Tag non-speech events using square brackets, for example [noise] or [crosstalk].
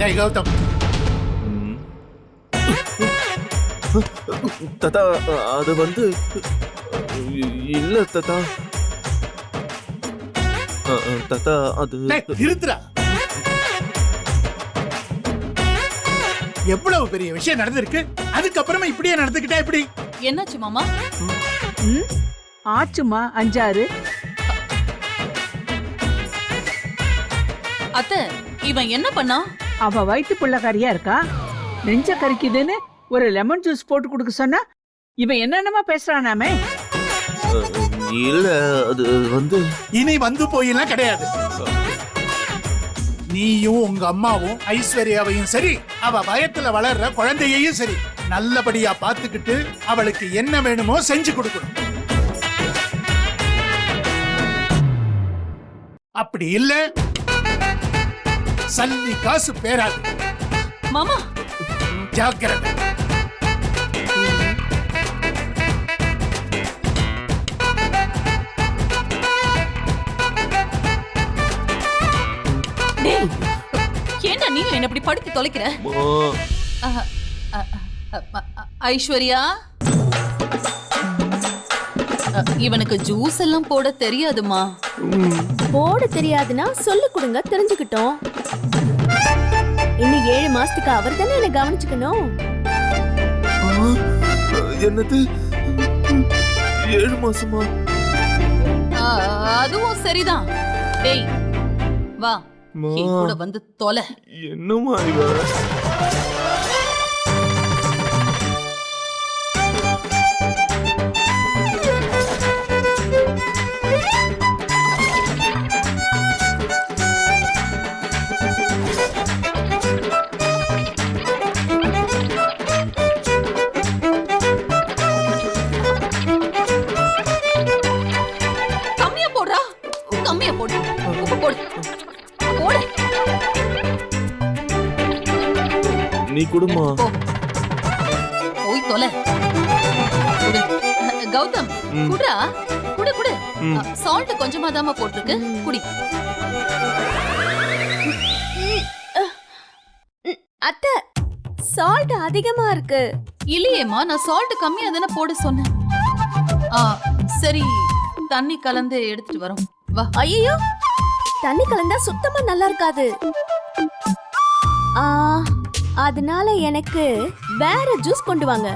டேய் கௌதம். [laughs] தாத்தா அது வந்து இல்ல தாத்தா. தாத்தா அது டேய் நிறுத்துடா. எவ்வளவு பெரிய விஷயம் நடந்திருக்கு? அதுக்கப்புறமா இப்படியே நடந்துக்கிட்டா எப்படி? என்னாச்சு மாமா? ஆச்சுமா அஞ்சாறு? அத்தை இவன் என்ன பண்ணா? அவ வயிற்று பிள்ளைக்காரியா இருக்கா? நெஞ்ச கறிக்குதுன்னு ஒரு லெமன் ஜூஸ் போட்டு கொடுக்க சொன்னா இவன் என்னென்னமா பேசுறானாமே. இல்ல அது வந்து இனி வந்து போயெல்லாம் கிடையாது. நீயும் உங்க அம்மாவும் ஐஸ்வர்யாவையும் சரி அவ வயத்துல வளர்ற குழந்தையையும் சரி நல்லபடியா பாத்துக்கிட்டு அவளுக்கு என்ன வேணுமோ செஞ்சு கொடுக்கணும். அப்படி இல்ல. சல்லி காசு பேராது. மாமா. ஜாக்கிரதை. ஏன்டா நீ என்ன இப்படி படுத்தி தொலைக்கிற? ஐஸ்வர்யா? இவனுக்கு ஜூஸ் எல்லாம் போட தெரியாதுமா? போட தெரியாதுன்னா சொல்லி கொடுங்க தெரிஞ்சுக்கிட்டோம். இன்னும் ஏழு மாசத்துக்கு அவர் தானே என்ன கவனிச்சுக்கணும்? ஆ, என்னது? ஏழு மாசமா? அதுவும் சரிதான். டேய் வா என் கூட வந்து தொலை. என்னம்மா இவ நீ குடுமா. போய் தொலை. கௌதம். குடுறா? குடு குடு. சால்ட் கொஞ்சமா தாமா போட்டிருக்கு. குடி. அத்தை சால்ட் அதிகமா இருக்கு. இல்லையேம்மா நான் சால்ட் கம்மியா தானே போட சொன்னேன். ஆ சரி தண்ணி கலந்து எடுத்துட்டு வரோம். வா. ஐயோ தண்ணி கலந்தா சுத்தமா நல்லா இருக்காது. ஆ, அதனால எனக்கு வேற ஜூஸ் கொண்டு வாங்க.